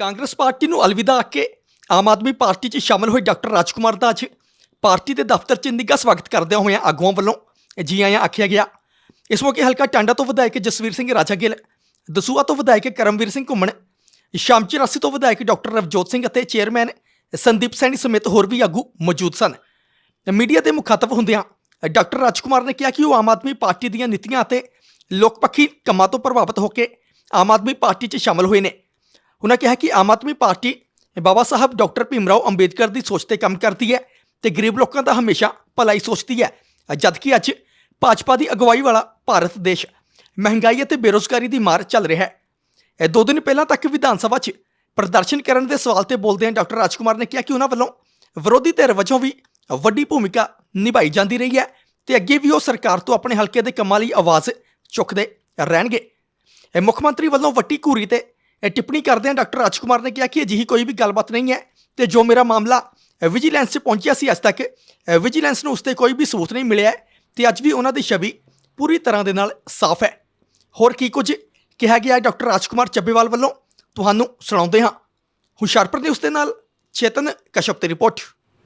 Congress party ਨੂੰ ਅਲਵਿਦਾ ਆਖ ਕੇ ਆਮ ਆਦਮੀ ਪਾਰਟੀ 'ਚ ਸ਼ਾਮਲ ਹੋਏ ਡਾਕਟਰ ਰਾਜਕੁਮਾਰ ਦਾ ਅੱਜ ਪਾਰਟੀ ਦੇ ਦਫ਼ਤਰ 'ਚ ਨਿੱਘਾ ਸਵਾਗਤ ਕਰਦਿਆਂ ਹੋਇਆਂ ਆਗੂਆਂ ਵੱਲੋਂ ਜੀ ਆਇਆਂ ਆਖਿਆ ਗਿਆ। ਇਸ ਮੌਕੇ ਹਲਕਾ ਟਾਂਡਾ ਤੋਂ ਵਿਧਾਇਕ ਜਸਵੀਰ ਸਿੰਘ ਰਾਜਾ ਗਿੱਲ ਦਸੂਆ ਤੋਂ ਵਿਧਾਇਕ ਕਰਮਵੀਰ ਸਿੰਘ ਘੁੰਮਣ, ਸ਼ਾਮ ਚਰਾਸੀ ਤੋਂ ਵਿਧਾਇਕ ਡਾਕਟਰ ਰਵਜੋਤ ਸਿੰਘ ਅਤੇ ਚੇਅਰਮੈਨ ਸੰਦੀਪ ਸੈਣੀ ਸਮੇਤ ਹੋਰ ਵੀ ਆਗੂ ਮੌਜੂਦ ਸਨ। ਮੀਡੀਆ ਦੇ ਮੁਖਾਤਬ ਹੁੰਦਿਆਂ ਡਾਕਟਰ ਰਾਜਕੁਮਾਰ ਨੇ ਕਿਹਾ ਕਿ ਉਹ ਆਮ ਆਦਮੀ ਪਾਰਟੀ ਦੀਆਂ ਨੀਤੀਆਂ ਅਤੇ ਲੋਕਪੱਖੀ ਕੰਮਾਂ ਤੋਂ ਪ੍ਰਭਾਵਿਤ ਹੋ ਕੇ ਆਮ ਆਦਮੀ ਪਾਰਟੀ 'ਚ ਸ਼ਾਮਲ ਹੋਏ ਨੇ। ਉਹਨਾਂ ਕਿਹਾ ਕਿ ਆਮ ਆਦਮੀ ਪਾਰਟੀ ਬਾਬਾ ਸਾਹਿਬ ਡਾਕਟਰ ਭੀਮਰਾਓ ਅੰਬੇਦਕਰ ਦੀ ਸੋਚ ਤੇ ਕੰਮ ਕਰਦੀ ਹੈ ਤੇ ਗਰੀਬ ਲੋਕਾਂ ਦਾ ਹਮੇਸ਼ਾ ਭਲਾਈ ਸੋਚਦੀ ਹੈ, ਜਦਕਿ ਅੱਜ ਭਾਜਪਾ ਦੀ ਅਗਵਾਈ ਵਾਲਾ ਭਾਰਤ ਦੇਸ਼ ਮਹਿੰਗਾਈ ਅਤੇ ਬੇਰੋਜ਼ਗਾਰੀ ਦੀ ਮਾਰ ਚੱਲ ਰਿਹਾ ਹੈ। ਇਹ ਦੋ ਦਿਨ ਪਹਿਲਾਂ ਤੱਕ ਵਿਧਾਨ ਸਭਾ 'ਚ ਪ੍ਰਦਰਸ਼ਨ ਕਰਨ ਦੇ ਸਵਾਲ ਤੇ ਬੋਲਦਿਆਂ ਡਾਕਟਰ ਰਾਜਕੁਮਾਰ ਨੇ ਕਿਹਾ ਕਿ ਉਹਨਾਂ ਵੱਲੋਂ ਵਿਰੋਧੀ ਧਿਰ ਵਜੋਂ ਵੀ ਵੱਡੀ ਭੂਮਿਕਾ ਨਿਭਾਈ ਜਾਂਦੀ ਰਹੀ ਹੈ ਤੇ ਅੱਗੇ ਵੀ ਉਹ ਸਰਕਾਰ ਤੋਂ ਆਪਣੇ ਹਲਕੇ ਦੇ ਕੰਮਾਂ ਲਈ ਆਵਾਜ਼ ਚੁੱਕਦੇ ਰਹਿਣਗੇ। ਇਹ ਮੁੱਖ ਮੰਤਰੀ ਵੱਲੋਂ ਵੱਟੀ ਘੂਰੀ ਤੇ ਟਿੱਪਣੀ ਕਰਦਿਆਂ ਡਾਕਟਰ ਰਾਜ ਕੁਮਾਰ ਨੇ ਕਿਹਾ ਕਿ ਅਜਿਹੀ ਕੋਈ ਵੀ ਗੱਲਬਾਤ ਨਹੀਂ ਹੈ ਤੇ ਜੋ ਮੇਰਾ ਮਾਮਲਾ ਵਿਜੀਲੈਂਸ 'ਚ ਪਹੁੰਚਿਆ ਸੀ ਅੱਜ ਤੱਕ ਵਿਜੀਲੈਂਸ ਨੂੰ ਉਸ ਤੇ ਕੋਈ ਵੀ ਸਬੂਤ ਨਹੀਂ ਮਿਲਿਆ ਹੈ ਤੇ ਅੱਜ ਵੀ ਉਹਨਾਂ ਦੀ ਛਵੀ ਪੂਰੀ ਤਰ੍ਹਾਂ ਦੇ ਨਾਲ ਸਾਫ਼ ਹੈ। ਹੋਰ ਕੀ ਕੁਝ ਕਿਹਾ ਗਿਆ ਡਾਕਟਰ ਰਾਜ ਕੁਮਾਰ ਚੱਬੇਵਾਲ ਵੱਲੋਂ? ਤੁਹਾਨੂੰ ਸੁਣਾਉਂਦੇ ਹਾਂ। ਹੁਸ਼ਿਆਰਪੁਰ ਨਿਊਜ਼ ਦੇ ਨਾਲ ਚੇਤਨ ਕਸ਼ਪ ਦੀ ਰਿਪੋਰਟ।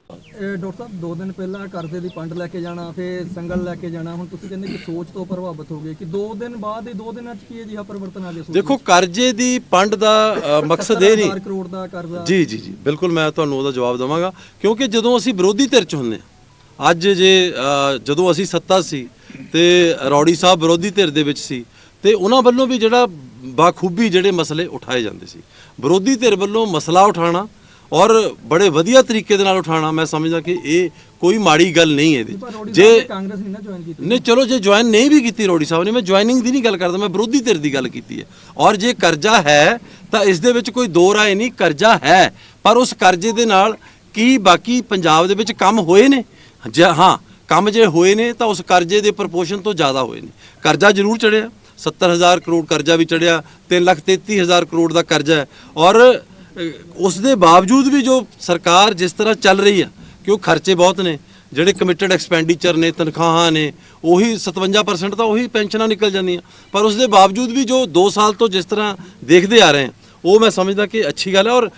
ਇਹ ਡਾਕਟਰ ਸਾਹਿਬ ਦੋ ਦਿਨ ਪਹਿਲਾਂ ਕਰਜ਼ੇ ਦੀ ਪੰਡ ਲੈ ਕੇ ਜਾਣਾ ਫਿਰ ਸੰਗਲ ਲੈ ਕੇ ਜਾਣਾ ਹੁਣ ਤੁਸੀਂ ਕਹਿੰਦੇ ਕਿ ਸੋਚ ਤੋਂ ਪ੍ਰਭਾਵਿਤ ਹੋ ਗਏ ਕਿ ਦੋ ਦਿਨ ਬਾਅਦ ਹੀ ਦੋ ਦਿਨਾਂ ਚ ਕੀ ਅਜਿਹਾ ਪਰਿਵਰਤਨ ਆ ਗਿਆ ਸੋਚ ਦੇਖੋ ਕਰਜ਼ੇ ਦੀ ਪੰਡ ਦਾ ਅ, ਮਕਸਦ ਇਹ ਨਹੀਂ। 70,000 ਕਰੋੜ ਦਾ ਕਰਜ਼ਾ ਜੀ ਜੀ ਜੀ ਬਿਲਕੁਲ ਮੈਂ ਤੁਹਾਨੂੰ ਉਹਦਾ ਜਵਾਬ ਦਵਾਂਗਾ ਕਿਉਂਕਿ ਜਦੋਂ ਅਸੀਂ ਵਿਰੋਧੀ ਧਿਰ ਚ ਹੁੰਦੇ ਹਾਂ ਅੱਜ ਜੇ ਅ, ਜਦੋਂ ਅਸੀਂ ਸੱਤਾ ਸੀ ਤੇ ਰੌੜੀ ਸਾਹਿਬ ਵਿਰੋਧੀ ਧਿਰ ਦੇ ਵਿੱਚ ਸੀ ਤੇ ਉਹਨਾਂ ਵੱਲੋਂ ਵੀ ਜਿਹੜਾ ਬਾਖੂਬੀ ਜਿਹੜੇ ਮਸਲੇ ਉਠਾਏ ਜਾਂਦੇ ਸੀ। ਵਿਰੋਧੀ ਧਿਰ ਵੱਲੋਂ ਮਸਲਾ ਉਠਾਉਣਾ ਔਰ ਬੜੇ ਵਧੀਆ ਤਰੀਕੇ ਦੇ ਨਾਲ ਉਠਾਉਣਾ ਮੈਂ ਸਮਝਦਾ ਕਿ ਇਹ ਕੋਈ ਮਾੜੀ ਗੱਲ ਨਹੀਂ ਹੈ ਇਹਦੇ ਜੇ ਨੇ ਕਾਂਗਰਸ ਨਹੀਂ ਨਾ ਜੁਆਇਨ ਕੀਤੀ। ਨਹੀਂ ਚਲੋ ਜੇ ਜੁਆਇਨ ਨਹੀਂ ਵੀ ਕੀਤੀ ਰੋੜੀ ਸਾਹਿਬ ਨੇ ਮੈਂ ਜੁਆਇਨਿੰਗ ਦੀ ਨਹੀਂ ਗੱਲ ਕਰਦਾ ਮੈਂ ਵਿਰੋਧੀ ਧਿਰ ਦੀ ਗੱਲ ਕੀਤੀ ਹੈ। ਔਰ ਜੇ ਕਰਜ਼ਾ ਹੈ ਤਾਂ ਇਸ ਦੇ ਵਿੱਚ ਕੋਈ ਦੋ ਰਾਏ ਨਹੀਂ ਕਰਜ਼ਾ ਹੈ। ਪਰ ਉਸ ਕਰਜ਼ੇ ਦੇ ਨਾਲ ਕੀ ਬਾਕੀ ਪੰਜਾਬ ਦੇ ਵਿੱਚ ਕੰਮ ਹੋਏ ਨੇ? ਹਾਂ ਕੰਮ ਜੇ ਹੋਏ ਨੇ ਤਾਂ ਉਸ ਕਰਜ਼ੇ ਦੇ ਪ੍ਰਪੋਰਸ਼ਨ ਤੋਂ ਜ਼ਿਆਦਾ ਹੋਏ ਨੇ। ਕਰਜ਼ਾ ਜ਼ਰੂਰ ਚੜਿਆ 70000 ਕਰੋੜ ਕਰਜ਼ਾ ਵੀ ਚੜਿਆ 333000 ਕਰੋੜ ਦਾ ਕਰਜ਼ਾ ਹੈ। ਔਰ ਉਸ ਦੇ ਬਾਵਜੂਦ ਵੀ ਜੋ ਸਰਕਾਰ ਜਿਸ ਤਰ੍ਹਾਂ ਚੱਲ ਰਹੀ ਆ ਕਿ ਉਹ ਖਰਚੇ ਬਹੁਤ ਨੇ, ਜਿਹੜੇ ਕਮਿਟਡ ਐਕਸਪੈਂਡੀਚਰ ਨੇ, ਤਨਖਾਹਾਂ ਨੇ, ਉਹੀ 57% ਤਾਂ ਉਹੀ ਪੈਨਸ਼ਨਾਂ ਨਿਕਲ ਜਾਂਦੀਆਂ। ਪਰ ਉਸ ਦੇ ਬਾਵਜੂਦ ਵੀ ਜੋ 2 ਸਾਲ ਤੋਂ ਜਿਸ ਤਰ੍ਹਾਂ ਦੇਖਦੇ ਆ ਰਹੇ ਹਾਂ, ਉਹ ਮੈਂ ਸਮਝਦਾ ਕਿ ਅੱਛੀ ਗੱਲ ਹੈ ਔਰ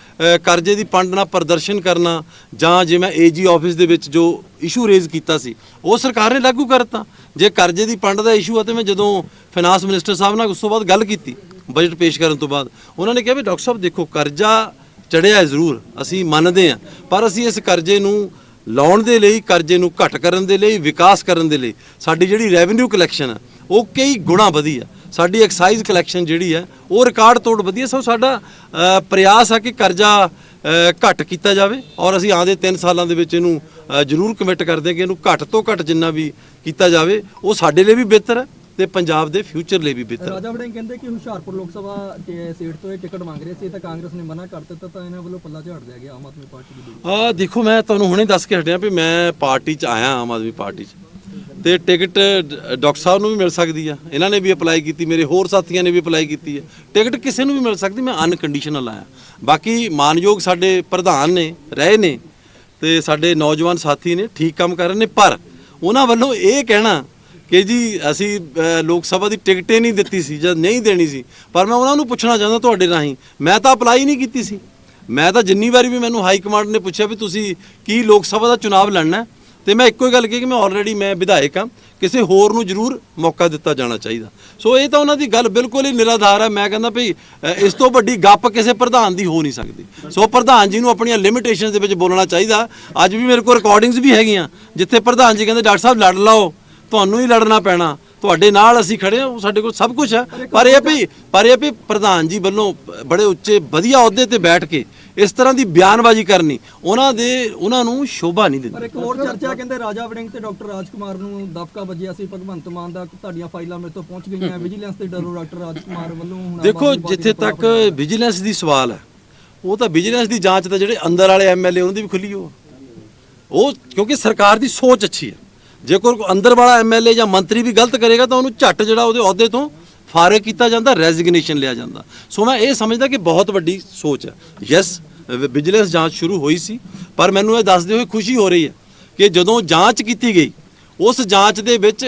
ਕਰਜ਼ੇ ਦੀ ਪੰਡ ਨਾਲ ਪ੍ਰਦਰਸ਼ਨ ਕਰਨਾ ਜਾਂ ਜਿਵੇਂ ਏਜੀ ਆਫਿਸ ਦੇ ਵਿੱਚ ਜੋ ਇਸ਼ੂ ਰੇਜ਼ ਕੀਤਾ ਸੀ, ਉਹ ਸਰਕਾਰ ਨੇ ਲਾਗੂ ਕਰਤਾ। ਜੇ ਕਰਜ਼ੇ ਦੀ ਪੰਡ ਦਾ ਇਸ਼ੂ ਆ, ਤੇ ਮੈਂ ਜਦੋਂ ਫਾਈਨਾਂਸ ਮਿਨਿਸਟਰ ਸਾਹਿਬ ਨਾਲ ਉਸ ਤੋਂ ਬਾਅਦ ਗੱਲ ਕੀਤੀ ਬਜਟ ਪੇਸ਼ ਕਰਨ ਤੋਂ ਬਾਅਦ। ਉਹਨਾਂ ਨੇ ਕਿਹਾ ਵੀ ਡਾਕਟਰ ਸਾਹਿਬ ਦੇਖੋ ਕਰਜ਼ਾ ਚੜਿਆ ਜ਼ਰੂਰ ਅਸੀਂ ਮੰਨਦੇ ਹਾਂ। ਪਰ ਅਸੀਂ ਇਸ ਕਰਜ਼ੇ ਨੂੰ ਲਾਉਣ ਦੇ ਲਈ ਕਰਜ਼ੇ ਨੂੰ ਘਟ ਕਰਨ ਦੇ ਲਈ ਵਿਕਾਸ ਕਰਨ ਦੇ ਲਈ ਸਾਡੀ ਜਿਹੜੀ ਰੈਵਨਿਊ ਕਲੈਕਸ਼ਨ ਹੈ ਉਹ ਕਈ ਗੁਣਾ ਵਧੀ ਆ ਸਾਡੀ ਐਕਸਾਈਜ਼ ਕਲੈਕਸ਼ਨ ਜਿਹੜੀ ਹੈ ਉਹ ਰਿਕਾਰਡ ਤੋੜ ਵਧੀਆ। ਸੋ ਸਾਡਾ ਅ, ਪ੍ਰਯਾਸ ਆ ਕਿ ਕਰਜ਼ਾ ਅ, ਘੱਟ ਕੀਤਾ ਜਾਵੇ ਔਰ ਅਸੀਂ ਆਉਂਦੇ 3 ਸਾਲਾਂ ਦੇ ਵਿੱਚ ਇਹਨੂੰ ਜ਼ਰੂਰ ਕਮਿਟ ਕਰਦੇ ਹਾਂ ਕਿ ਇਹਨੂੰ ਘੱਟ ਤੋਂ ਘੱਟ ਜਿੰਨਾ ਵੀ ਕੀਤਾ ਜਾਵੇ ਉਹ ਸਾਡੇ ਲਈ ਵੀ ਬਿਹਤਰ ਹੈ। ਤੇ ਪੰਜਾਬ ਦੇ ਫਿਊਚਰ ਲਈ ਵੀ ਬਿਹਤਰ। ਰਾਜਾ ਵੜਿੰਗ ਕਹਿੰਦੇ ਕਿ ਹੁਸ਼ਿਆਰਪੁਰ ਲੋਕ ਸਭਾ ਤੇ ਸੀਟ ਤੋਂ ਇਹ ਟਿਕਟ ਮੰਗ ਰਹੇ ਸੀ ਤਾਂ ਕਾਂਗਰਸ ਨੇ ਮਨਾ ਕਰ ਦਿੱਤਾ ਤਾਂ ਇਹਨਾਂ ਵੱਲੋਂ ਪੱਲਾ ਝਾੜ ਦਿਆ ਗਿਆ ਆਮ ਆਦਮੀ ਪਾਰਟੀ ਦੀ ਆ ਦੇਖੋ ਮੈਂ ਤੁਹਾਨੂੰ ਹੁਣੇ ਦੱਸ ਕੇ ਹਟਿਆ ਵੀ ਮੈਂ ਪਾਰਟੀ 'ਚ ਆਇਆ ਆਮ ਆਦਮੀ ਪਾਰਟੀ 'ਚ। ਤੇ ਟਿਕਟ ਡਾਕਟਰ ਸਾਹਿਬ ਨੂੰ ਵੀ ਮਿਲ ਸਕਦੀ ਆ ਇਹਨਾਂ ਨੇ ਵੀ ਅਪਲਾਈ ਕੀਤੀ ਮੇਰੇ ਹੋਰ ਸਾਥੀਆਂ ਨੇ ਵੀ ਅਪਲਾਈ ਕੀਤੀ ਹੈ ਟਿਕਟ ਕਿਸੇ ਨੂੰ ਵੀ ਮਿਲ ਸਕਦੀ ਮੈਂ ਅਨਕੰਡੀਸ਼ਨਲ ਆਇਆ। ਬਾਕੀ ਮਾਨਯੋਗ ਸਾਡੇ ਪ੍ਰਧਾਨ ਨੇ ਰਹੇ ਨੇ ਤੇ ਸਾਡੇ ਨੌਜਵਾਨ ਸਾਥੀ ਨੇ ਠੀਕ ਕੰਮ ਕਰ ਰਹੇ ਨੇ ਪਰ ਉਹਨਾਂ ਵੱਲੋਂ ਇਹ ਕਹਿਣਾ ਕਿ ਜੀ ਅਸੀਂ ਲੋਕ ਸਭਾ ਦੀ ਟਿਕਟ ਨਹੀਂ ਦਿੱਤੀ ਸੀ ਜਾਂ ਨਹੀਂ ਦੇਣੀ ਸੀ। ਪਰ ਮੈਂ ਉਹਨਾਂ ਨੂੰ ਪੁੱਛਣਾ ਚਾਹੁੰਦਾ ਤੁਹਾਡੇ ਰਾਹੀਂ, ਮੈਂ ਤਾਂ ਅਪਲਾਈ ਨਹੀਂ ਕੀਤੀ ਸੀ। ਮੈਂ ਤਾਂ ਜਿੰਨੀ ਵਾਰੀ ਵੀ ਮੈਨੂੰ ਹਾਈ ਕਮਾਂਡ ਨੇ ਪੁੱਛਿਆ ਵੀ ਤੁਸੀਂ ਕੀ ਲੋਕ ਸਭਾ ਦਾ ਚੁਣਾਵ ਲੜਨਾ ਹੈ? ਤੇ ਮੈਂ ਇੱਕੋ ਹੀ ਗੱਲ ਕਹੀ ਕਿ ਮੈਂ ਆਲਰੇਡੀ ਮੈਂ ਵਿਧਾਇਕ ਹਾਂ, ਕਿਸੇ ਹੋਰ ਨੂੰ ਜ਼ਰੂਰ ਮੌਕਾ ਦਿੱਤਾ ਜਾਣਾ ਚਾਹੀਦਾ। ਸੋ ਇਹ ਤਾਂ ਉਹਨਾਂ ਦੀ ਗੱਲ ਬਿਲਕੁਲ ਹੀ ਨਿਰਾਧਾਰ ਹੈ। ਮੈਂ ਕਹਿੰਦਾ ਭਈ ਇਸ ਤੋਂ ਵੱਡੀ ਗੱਪ ਕਿਸੇ ਪ੍ਰਧਾਨ ਦੀ ਹੋ ਨਹੀਂ ਸਕਦੀ। ਸੋ ਪ੍ਰਧਾਨ ਜੀ ਨੂੰ ਆਪਣੀਆਂ ਲਿਮਿਟੇਸ਼ਨਸ ਦੇ ਵਿੱਚ ਬੋਲਣਾ ਚਾਹੀਦਾ। ਅੱਜ ਵੀ ਮੇਰੇ ਕੋਲ ਰਿਕਾਰਡਿੰਗਸ ਵੀ ਹੈਗੀਆਂ, ਜਿੱਥੇ ਪ੍ਰਧਾਨ ਜੀ ਕਹਿੰਦੇ, ਡਾਕਟਰ ਸਾਹਿਬ, ਲੜ ਲਓ। ਤੁਹਾਨੂੰ ਹੀ ਲੜਨਾ ਪੈਣਾ। ਤੁਹਾਡੇ ਨਾਲ ਅਸੀਂ ਖੜੇ ਹਾਂ ਸਾਡੇ ਕੋਲ ਸਭ ਕੁਝ ਹੈ। ਪਰ ਇਹ ਵੀ ਪਰ ਇਹ ਵੀ ਪ੍ਰਧਾਨ ਜੀ ਵੱਲੋਂ ਬੜੇ ਉੱਚੇ ਵਧੀਆ ਅਹੁਦੇ ਤੇ ਬੈਠ ਕੇ ਇਸ ਤਰ੍ਹਾਂ ਦੀ ਬਿਆਨਬਾਜ਼ੀ ਕਰਨੀ ਉਹਨਾਂ ਦੇ ਉਹਨਾਂ ਨੂੰ ਸ਼ੋਭਾ ਨਹੀਂ ਪਰ ਦਿੰਦੀ ਇੱਕ ਹੋਰ ਚਰਚਾ ਕਹਿੰਦੇ ਰਾਜਾ ਵੜਿੰਗ ਤੇ ਡਾਕਟਰ ਰਾਜਕੁਮਾਰ ਨੂੰ ਦਬਕਾ ਵੱਜਿਆ ਸੀ ਭਗਵੰਤ ਮਾਨ ਦਾ ਤੁਹਾਡੀਆਂ ਫਾਈਲਾਂ ਮੇਰੇ ਤੋਂ ਪਹੁੰਚ ਗਈਆਂ। ਵਿਜੀਲੈਂਸ ਦੇ ਡਰੋ ਡਾਕਟਰ ਰਾਜਕੁਮਾਰ ਵੱਲੋਂ ਹੁਣ ਦੇਖੋ ਜਿੱਥੇ ਤੱਕ ਵਿਜੀਲੈਂਸ ਦੀ ਸਵਾਲ ਹੈ ਉਹ ਤਾਂ ਵਿਜੀਲੈਂਸ ਦੀ ਜਾਂਚ ਤਾਂ ਜਿਹੜੇ ਅੰਦਰ ਵਾਲੇ ਐਮਐਲਏ ਉਹਨਾਂ ਦੀ ਵੀ ਖੁੱਲੀ ਹੋ ਉਹ ਕਿਉਂਕਿ ਸਰਕਾਰ ਦੀ ਸੋਚ ਅੱਛੀ ਹੈ। ਜੇ ਕੋਈ ਅੰਦਰ ਵਾਲਾ ਐਮਐਲਏ ਜਾਂ ਮੰਤਰੀ ਵੀ ਗਲਤ ਕਰੇਗਾ ਤਾਂ ਉਹਨੂੰ ਝੱਟ ਜਿਹੜਾ ਉਹਦੇ ਅਹੁਦੇ ਤੋਂ ਫਾਰਗ ਕੀਤਾ ਜਾਂਦਾ ਰੈਜ਼ਿਗਨੇਸ਼ਨ ਲਿਆ ਜਾਂਦਾ। ਸੋ ਮੈਂ ਇਹ ਸਮਝਦਾ ਕਿ ਬਹੁਤ ਵੱਡੀ ਸੋਚ ਹੈ। ਯੈਸ ਵਿਜੀਲੈਂਸ ਜਾਂਚ ਸ਼ੁਰੂ ਹੋਈ ਸੀ, ਪਰ ਮੈਨੂੰ ਇਹ ਦੱਸਦੇ ਹੋਏ ਖੁਸ਼ੀ ਹੋ ਰਹੀ ਹੈ ਕਿ ਜਦੋਂ ਜਾਂਚ ਕੀਤੀ ਗਈ, ਉਸ ਜਾਂਚ ਦੇ ਵਿੱਚ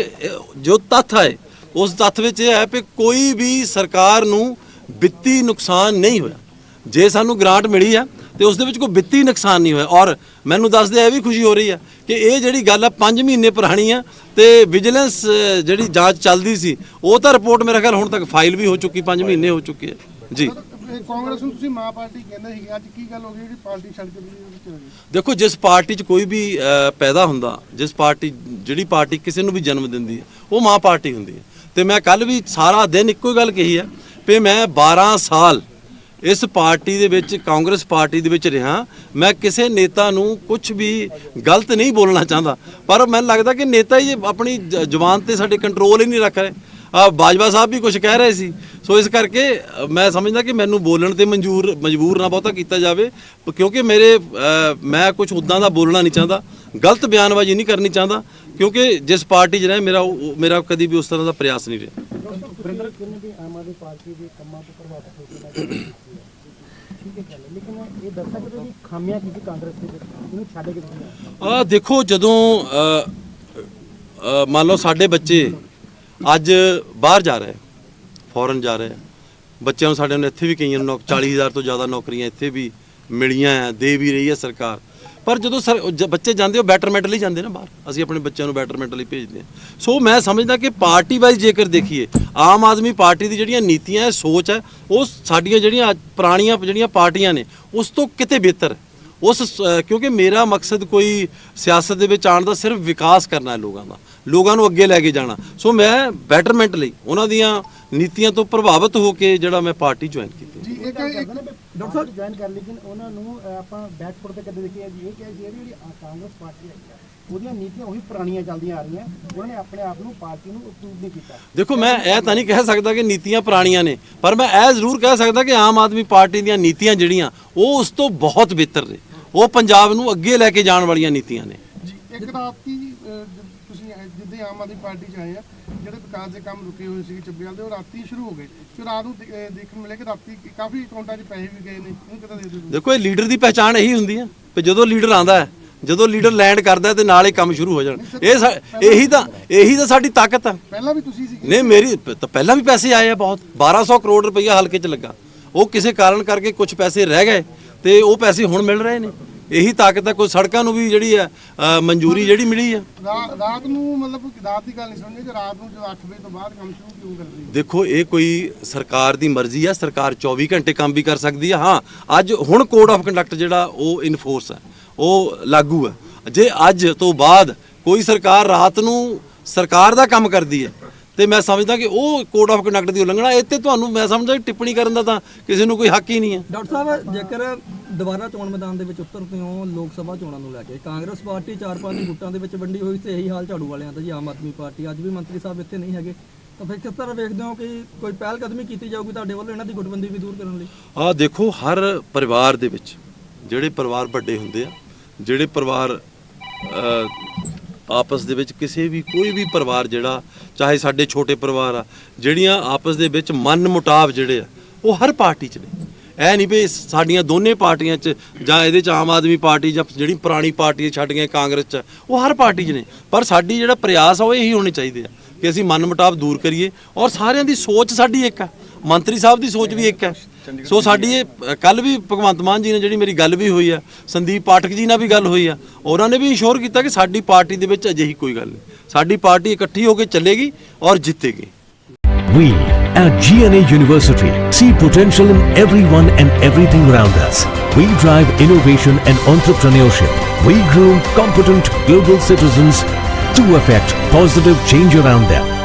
ਜੋ ਤੱਥ ਆਏ ਉਸ ਤੱਥ ਵਿੱਚ ਇਹ ਹੈ ਕਿ ਕੋਈ ਵੀ ਸਰਕਾਰ ਨੂੰ ਵਿੱਤੀ ਨੁਕਸਾਨ ਨਹੀਂ ਹੋਇਆ। ਜੇ ਸਾਨੂੰ ਗ੍ਰਾਂਟ ਮਿਲੀ ਹੈ ਤੇ ਉਸ ਦੇ ਵਿੱਚ ਕੋਈ ਵਿੱਤੀ ਨੁਕਸਾਨ ਨਹੀਂ ਹੋਇਆ। ਔਰ ਮੈਨੂੰ ਦੱਸਦੇ ਇਹ ਵੀ ਖੁਸ਼ੀ ਹੋ ਰਹੀ ਆ ਕਿ ਇਹ ਜਿਹੜੀ ਗੱਲ ਆ 5 ਮਹੀਨੇ ਪੁਰਾਣੀ ਆ ਤੇ ਵਿਜੀਲੈਂਸ ਜਿਹੜੀ ਜਾਂਚ ਚੱਲਦੀ ਸੀ ਉਹ ਤਾਂ ਰਿਪੋਰਟ ਮੇਰੇ ਖਿਆਲ ਹੁਣ ਤੱਕ ਫਾਈਲ ਵੀ ਹੋ ਚੁੱਕੀ 5 ਮਹੀਨੇ ਹੋ ਚੁੱਕੇ ਆ। ਜੀ। ਕਾਂਗਰਸ ਨੂੰ ਤੁਸੀਂ ਮਾਂ ਪਾਰਟੀ ਕਹਿੰਦੇ ਸੀਗੇ ਅੱਜ ਕੀ ਗੱਲ ਹੋ ਗਈ ਜਿਹੜੀ ਪਾਰਟੀ ਛੱਡ ਕੇ ਚਲੇ ਗਏ? ਦੇਖੋ ਜਿਸ ਪਾਰਟੀ 'ਚ ਕੋਈ ਵੀ ਪੈਦਾ ਹੁੰਦਾ ਜਿਸ ਪਾਰਟੀ ਜਿਹੜੀ ਪਾਰਟੀ ਕਿਸੇ ਨੂੰ ਵੀ ਜਨਮ ਦਿੰਦੀ ਹੈ ਉਹ ਮਾਂ ਪਾਰਟੀ ਹੁੰਦੀ ਹੈ ਤੇ ਮੈਂ ਕੱਲ ਵੀ ਸਾਰਾ ਦਿਨ ਇੱਕੋ ਹੀ ਗੱਲ ਕਹੀ ਹੈ ਵੀ ਮੈਂ 12 ਸਾਲ ਇਸ ਪਾਰਟੀ ਦੇ ਵਿੱਚ, ਕਾਂਗਰਸ ਪਾਰਟੀ ਦੇ ਵਿੱਚ ਰਿਹਾ, ਮੈਂ ਕਿਸੇ ਨੇਤਾ ਨੂੰ ਕੁਝ ਵੀ ਗਲਤ ਨਹੀਂ ਬੋਲਣਾ ਚਾਹੁੰਦਾ। ਪਰ ਮੈਨੂੰ ਲੱਗਦਾ ਕਿ ਨੇਤਾ ਹੀ ਆਪਣੀ ਜ- ਜ਼ੁਬਾਨ ਤੇ ਸਾਡੇ ਕੰਟਰੋਲ ਹੀ ਨਹੀਂ ਰੱਖ ਰਹੇ। ਆ ਬਾਜਵਾ ਸਾਹਿਬ ਵੀ ਕੁਝ ਕਹਿ ਰਹੇ ਸੀ। ਸੋ ਇਸ ਕਰਕੇ ਮੈਂ ਸਮਝਦਾ ਕਿ ਮੈਨੂੰ ਬੋਲਣ ਤੇ ਮਨਜ਼ੂਰ, ਮਜਬੂਰ ਨਾ ਬਹੁਤਾ ਕੀਤਾ ਜਾਵੇ। ਕਿਉਂਕਿ ਮੇਰੇ ਮੈਂ ਕੁਝ ਉਦਾਂ ਦਾ ਬੋਲਣਾ ਨਹੀਂ ਚਾਹੁੰਦਾ। ਗਲਤ ਬਿਆਨਬਾਜ਼ੀ ਨਹੀਂ ਕਰਨੀ ਚਾਹੁੰਦਾ। ਕਿਉਂਕਿ ਜਿਸ ਪਾਰਟੀ 'ਚ ਰਹੇ, ਮੇਰਾ ਉਹ- ਮੇਰਾ ਕਦੀ ਵੀ ਉਸ ਤਰ੍ਹਾਂ ਦਾ ਪ੍ਰਯਾਸ ਨਹੀਂ ਰਿਹਾ। ਵਰਿੰਦਰ ਕਹਿੰਦੇ ਕਿ ਆਮ ਆਦਮੀ ਪਾਰਟੀ ਦੇ ਕੰਮਾਂ ਤੋਂ ਪ੍ਰਭਾਵਿਤ ਹੋ ਕੇ ਠੀਕ ਹੈ ਗੱਲ ਲੇਕਿਨ ਇਹ ਦੱਸ ਸਕਦੇ ਹੋ ਕਿ ਖਾਮੀਆਂ ਕੀ ਸੀ ਕਾਂਗਰਸ ਦੇ ਵਿੱਚ ਇਹਨੂੰ ਛੱਡ ਕੇ ਤੁਸੀਂ ਆ ਦੇਖੋ ਜਦੋਂ ਅ, ਅ, ਮੰਨ ਲਓ ਸਾਡੇ ਬੱਚੇ ਅੱਜ ਬਾਹਰ ਜਾ ਰਹੇ ਫੋਰਨ ਜਾ ਰਹੇ ਆ ਬੱਚਿਆਂ ਨੂੰ ਸਾਡੇ ਨੂੰ ਇੱਥੇ ਵੀ ਕਈਆਂ ਨੂੰ 40000 ਤੋਂ ਜ਼ਿਆਦਾ ਨੌਕਰੀਆਂ ਇੱਥੇ ਵੀ ਮਿਲੀਆਂ ਆ ਦੇ ਵੀ ਰਹੀ ਹੈ ਸਰਕਾਰ। ਪਰ ਜਦੋਂ ਸਰ ਜ- ਬੱਚੇ ਜਾਂਦੇ, ਉਹ ਬੈਟਰਮੈਂਟ ਲਈ ਜਾਂਦੇ ਨਾ ਬਾਹਰ। ਅਸੀਂ ਆਪਣੇ ਬੱਚਿਆਂ ਨੂੰ ਬੈਟਰਮੈਂਟ ਲਈ ਭੇਜਦੇ ਹਾਂ। ਸੋ ਮੈਂ ਸਮਝਦਾ ਕਿ ਪਾਰਟੀ ਵਾਈਜ਼ ਜੇਕਰ ਦੇਖੀਏ, ਆਮ ਆਦਮੀ ਪਾਰਟੀ ਦੀ ਜਿਹੜੀਆਂ ਨੀਤੀਆਂ ਹੈ, ਸੋਚ ਹੈ, ਉਹ ਸਾਡੀਆਂ ਜਿਹੜੀਆਂ ਅੱਜ ਪੁਰਾਣੀਆਂ, ਜਿਹੜੀਆਂ ਪਾਰਟੀਆਂ ਨੇ, ਉਸ ਤੋਂ ਕਿਤੇ ਬਿਹਤਰ ਹੈ। ਉਸ ਕਿਉਂਕਿ ਮੇਰਾ ਮਕਸਦ ਕੋਈ ਸਿਆਸਤ ਦੇ ਵਿੱਚ ਆਉਣ ਦਾ ਸਿਰਫ ਵਿਕਾਸ ਕਰਨਾ ਹੈ ਲੋਕਾਂ ਦਾ ਲੋਕਾਂ ਨੂੰ ਅੱਗੇ ਲੈ ਕੇ ਜਾਣਾ। ਸੋ ਮੈਂ ਬੈਟਰਮੈਂਟ ਲਈ ਉਹਨਾਂ ਦੀਆਂ ਨੀਤੀਆਂ ਤੋਂ ਪ੍ਰਭਾਵਿਤ ਹੋ ਕੇ ਜਿਹੜਾ ਮੈਂ ਪਾਰਟੀ ਜੁਆਇਨ ਕੀਤੀ। ਜੀ ਇੱਕ ਇੱਕ ਡਾਕਟਰ ਸਾਹਿਬ ਜੁਆਇਨ ਕਰ ਲੇਕਿਨ ਉਹਨਾਂ ਨੂੰ ਅਹ, ਆਪਾਂ ਬੈਕਫੁੱਟ ਤੇ ਕਦੇ ਦੇਖਿਆ ਜੀ ਇਹ ਕਿਹਾ ਜੀ ਜਿਹੜੀ ਕਾਂਗਰਸ ਪਾਰਟੀ ਹੈ ਉਹਦੀਆਂ ਨੀਤੀਆਂ ਉਹੀ ਪੁਰਾਣੀਆਂ ਚੱਲਦੀਆਂ ਆ ਰਹੀਆਂ ਉਹਨਾਂ ਨੇ ਆਪਣੇ ਆਪ ਨੂੰ ਪਾਰਟੀ ਨੂੰ ਅਪਰੂਵ ਨਹੀਂ ਕੀਤਾ। ਦੇਖੋ ਮੈਂ ਇਹ ਤਾਂ ਨਹੀਂ ਕਹਿ ਸਕਦਾ ਕਿ ਨੀਤੀਆਂ ਪੁਰਾਣੀਆਂ ਨੇ ਪਰ ਮੈਂ ਇਹ ਜ਼ਰੂਰ ਕਹਿ ਸਕਦਾ ਕਿ ਆਮ ਆਦਮੀ ਪਾਰਟੀ ਦੀਆਂ ਨੀਤੀਆਂ ਜਿਹੜੀਆਂ ਉਹ ਉਸ ਤੋਂ ਬਹੁਤ ਬਿਹਤਰ ਨੇ। ਉਹ ਪੰਜਾਬ ਨੂੰ ਅੱਗੇ ਲੈ ਕੇ ਜਾਣ ਵਾਲੀਆਂ ਨੀਤੀਆਂ ਨੇ। ਜੀ ਇੱਕ ਤੁਸੀਂ ਜਿੱਦਾਂ ਆਮ ਆਦਮੀ ਪਾਰਟੀ ਚ ਆਏ ਆ ਜਿਹੜੇ ਵਿਕਾਸ ਦੇ ਕੰਮ ਰੁਕੇ ਹੋਏ ਸੀ ਚੱਬਿਆਲ ਦੇ ਉਹ ਰਾਤੀ ਸ਼ੁਰੂ ਹੋ ਗਏ। ਤੇ ਰਾਤ ਨੂੰ ਦੇਖਣ ਮਿਲਿਆ ਕਿ ਰਾਤੀ ਕਾਫੀ ਅਕਾਊਂਟਾਂ 'ਚ ਪੈਸੇ ਵੀ ਗਏ ਨੇ ਇਹਨੂੰ ਕਿੱਦਾਂ ਦੇ ਦਿਓ ਦੇਖੋ ਇਹ ਲੀਡਰ ਦੀ ਪਹਿਚਾਣ ਇਹੀ ਹੁੰਦੀ ਹੈ ਕਿ ਜਦੋਂ ਲੀਡਰ ਆਂਦਾ ਹੈ ਜਦੋਂ ਲੀਡਰ ਲੈਂਡ ਕਰਦਾ ਤੇ ਨਾਲ ਹੀ ਕੰਮ ਸ਼ੁਰੂ ਹੋ ਜਾਣ। ਇਹ ਇਹੀ ਤਾਂ ਇਹੀ ਤਾਂ ਸਾਡੀ ਤਾਕਤ ਹੈ ਪਹਿਲਾਂ ਵੀ ਤੁਸੀਂ ਸੀ ਨਹੀਂ ਮੇਰੀ ਪਹਿਲਾਂ ਵੀ ਪੈਸੇ ਆਏ ਆ ਬਹੁਤ। 1200 ਕਰੋੜ ਰੁਪਈਆ ਹਲਕੇ 'ਚ ਲੱਗਾ। ਉਹ ਕਿਸੇ ਕਾਰਨ ਕਰਕੇ ਕੁਝ ਪੈਸੇ ਰਹਿ ਗਏ। ਤੇ ਉਹ ਪੈਸੇ ਹੁਣ ਮਿਲ ਰਹੇ ਨੇ। ਇਹੀ ਤਾਕਤ ਹੈ ਕੋਈ ਸੜਕਾਂ ਨੂੰ ਵੀ ਜਿਹੜੀ ਹੈ ਮਨਜ਼ੂਰੀ ਜਿਹੜੀ ਮਿਲੀ ਹੈ। ਰਾਤ ਨੂੰ ਮਤਲਬ ਰਾਤ ਦੀ ਗੱਲ ਨਹੀਂ ਸਮਝੇ ਕਿ ਰਾਤ ਨੂੰ ਜਦੋਂ 8 ਵਜੇ ਤੋਂ ਬਾਅਦ ਕੰਮ ਸ਼ੁਰੂ ਕਿਉਂ ਕਰ ਰਹੀ ਹੈ? ਦੇਖੋ ਇਹ ਕੋਈ ਸਰਕਾਰ ਦੀ ਮਰਜ਼ੀ ਹੈ ਸਰਕਾਰ 24 ਘੰਟੇ ਕੰਮ ਵੀ ਕਰ ਸਕਦੀ ਹੈ। ਹਾਂ ਅੱਜ ਹੁਣ ਕੋਡ ਆਫ ਕੰਡਕਟ ਜਿਹੜਾ ਉਹ ਇਨਫੋਰਸ ਹੈ ਉਹ ਲਾਗੂ ਹੈ। ਜੇ ਅੱਜ ਤੋਂ ਬਾਅਦ ਕੋਈ ਸਰਕਾਰ ਰਾਤ ਨੂੰ ਸਰਕਾਰ ਦਾ ਕੰਮ ਕਰਦੀ ਹੈ ਤੇ ਮੈਂ ਸਮਝਦਾ ਕਿ ਉਹ ਕੋਡ ਆਫ ਕੰਡਕਟ ਦੀ ਉਲੰਘਣਾ ਤੇ ਤੁਹਾਨੂੰ ਮੈਂ ਸਮਝਦਾ ਟਿੱਪਣੀ ਕਰਨ ਦਾ ਤਾਂ ਕਿਸੇ ਨੂੰ ਕੋਈ ਹੱਕ ਹੀ ਨਹੀਂ ਹੈ। ਡਾਕਟਰ ਸਾਹਿਬ ਜੇਕਰ ਦੁਬਾਰਾ ਚੋਣ ਮੈਦਾਨ ਦੇ ਵਿੱਚ ਉਤਰਦੇ ਹੋ ਲੋਕ ਸਭਾ ਚੋਣਾਂ ਨੂੰ ਲੈ ਕੇ ਕਾਂਗਰਸ ਪਾਰਟੀ ਚਾਰ ਪੰਜ ਗੁੱਟਾਂ ਦੇ ਵਿੱਚ ਵੰਡੀ ਹੋਈ ਤੇ ਇਹੀ ਹਾਲ ਝਾੜੂ ਵਾਲਿਆਂ ਦਾ ਜੀ ਆਮ ਆਦਮੀ ਪਾਰਟੀ। ਅੱਜ ਵੀ ਮੰਤਰੀ ਸਾਹਿਬ ਇੱਥੇ ਨਹੀਂ ਹੈਗੇ। ਤਾਂ ਫਿਰ ਕਿਸ ਤਰ੍ਹਾਂ ਵੇਖਦੇ ਹੋ ਕਿ ਕੋਈ ਪਹਿਲ ਕਦਮੀ ਕੀਤੀ ਜਾਊਗੀ ਤੁਹਾਡੇ ਵੱਲੋਂ ਇਹਨਾਂ ਦੀ ਗੁੱਟਬੰਦੀ ਵੀ ਦੂਰ ਕਰਨ ਲਈ? ਆ ਦੇਖੋ ਹਰ ਪਰਿਵਾਰ ਦੇ ਵਿੱਚ ਜਿਹੜੇ ਪਰਿਵਾਰ ਵੱਡੇ ਹੁੰਦੇ ਆ ਜਿਹੜੇ ਪਰਿਵਾਰ ਆਪਸ ਦੇ ਵਿੱਚ ਕਿਸੇ ਵੀ ਕੋਈ ਵੀ ਪਰਿਵਾਰ ਜਿਹੜਾ, ਚਾਹੇ ਸਾਡੇ ਛੋਟੇ ਪਰਿਵਾਰ ਆ, ਜਿਹੜੀਆਂ ਆਪਸ ਦੇ ਵਿੱਚ ਮਨ ਮੁਟਾਵ ਜਿਹੜੇ ਆ, ਉਹ ਹਰ ਪਾਰਟੀ 'ਚ ਨੇ। ਐ ਨਹੀਂ ਵੀ ਸਾਡੀਆਂ ਦੋਨੇ ਪਾਰਟੀਆਂ 'ਚ ਜਾਂ ਇਹਦੇ 'ਚ ਆਮ ਆਦਮੀ ਪਾਰਟੀ ਜਾਂ ਜਿਹੜੀ ਪੁਰਾਣੀ ਪਾਰਟੀ ਛੱਡ ਗਏ ਕਾਂਗਰਸ 'ਚ, ਉਹ ਹਰ ਪਾਰਟੀ 'ਚ ਨੇ। ਪਰ ਸਾਡੀ ਜਿਹੜਾ ਪ੍ਰਯਾਸ ਆ, ਉਹ ਇਹੀ ਹੋਣੇ ਚਾਹੀਦੇ ਆ ਕਿ ਅਸੀਂ ਮਨ ਮੁਟਾਵ ਦੂਰ ਕਰੀਏ। ਔਰ ਸਾਰਿਆਂ ਦੀ ਸੋਚ ਸਾਡੀ ਇੱਕ ਆ। ਮੰਤਰੀ ਸਾਹਿਬ ਦੀ ਸੋਚ ਵੀ ਇੱਕ ਹੈ ਸੋ ਸਾਡੀ ਇਹ ਕੱਲ ਵੀ ਭਗਵੰਤ ਮਾਨ ਜੀ ਨੇ ਜਿਹੜੀ ਮੇਰੀ ਗੱਲ ਵੀ ਹੋਈ ਆ ਸੰਦੀਪ ਪਾਠਕ ਜੀ ਨਾਲ ਵੀ ਗੱਲ ਹੋਈ ਆ ਉਹਨਾਂ ਨੇ ਵੀ ਇੰਸ਼ੋਰ ਕੀਤਾ ਕਿ ਸਾਡੀ ਪਾਰਟੀ ਦੇ ਵਿੱਚ ਅਜਿਹੀ ਕੋਈ ਗੱਲ ਨਹੀਂ ਸਾਡੀ ਪਾਰਟੀ ਇਕੱਠੀ ਹੋ ਕੇ ਚੱਲੇਗੀ ਔਰ ਜਿੱਤੇਗੀ We at GNA University see potential in everyone and everything around us. We drive innovation and entrepreneurship. We groom competent global citizens to affect positive change around them.